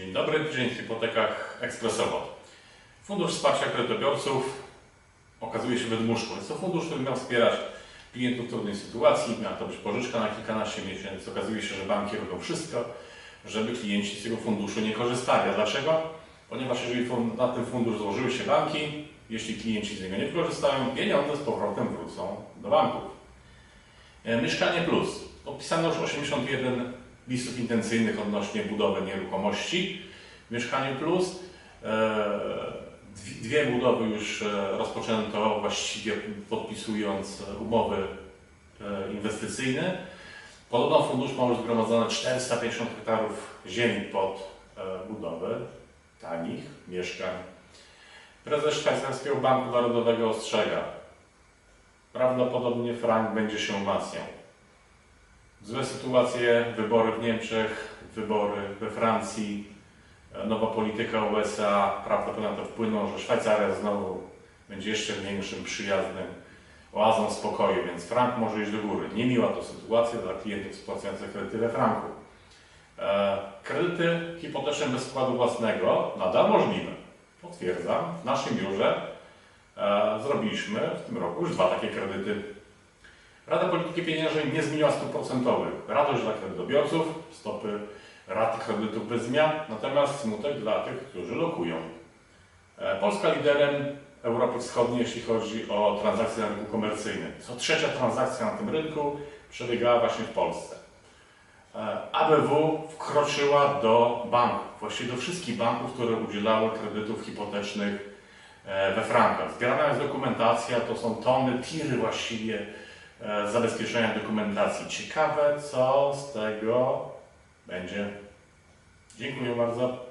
Dzień dobry, dzień w hipotekach ekspresowo. Fundusz Wsparcia Kredytobiorców okazuje się wydmuszką. Jest to fundusz, który miał wspierać klientów w trudnej sytuacji, miała to być pożyczka na kilkanaście miesięcy. Okazuje się, że banki robią wszystko, żeby klienci z tego funduszu nie korzystali. A dlaczego? Ponieważ jeżeli na ten fundusz złożyły się banki, jeśli klienci z niego nie korzystają, pieniądze z powrotem wrócą do banków. E, Mieszkanie Plus. Podpisano już 81 listów intencyjnych odnośnie budowy nieruchomości. Mieszkanie Plus. E, dwie- budowy już e, rozpoczęto, właściwie podpisując e, umowy inwestycyjne. Podobno fundusz ma już zgromadzone 450 hektarów ziemi pod budowę tanich mieszkań. Prezes Szwajcarskiego Banku Narodowego ostrzega, prawdopodobnie frank będzie się umacniał. Złe sytuacje, wybory w Niemczech, wybory we Francji, nowa polityka USA prawdopodobnie na to wpłyną, że Szwajcaria znowu będzie jeszcze większym, przyjaznym oazą spokoju, więc frank może iść do góry. Niemiła to sytuacja dla klientów spłacających kredyty we franku. E, Kredyty hipoteczne bez wkładu własnego nadal możliwe. Potwierdzam, w naszym biurze e, zrobiliśmy w tym roku już dwa takie kredyty. Rada Polityki Pieniężnej nie zmieniła stóp procentowych. Radość dla kredytobiorców, stopy rat kredytów bez zmian, natomiast smutek dla tych, którzy lokują. E, Polska liderem Europy Wschodniej, jeśli chodzi o transakcje na rynku komercyjnym. Co trzecia transakcja na tym rynku przebiegała właśnie w Polsce. E, ABW wkroczyła do banków, właściwie do wszystkich banków, które udzielały kredytów hipotecznych e, we frankach. Zbierana jest dokumentacja, to są tony, tiry właściwie zabezpieczenia dokumentacji. Ciekawe, co z tego będzie. Dziękuję bardzo.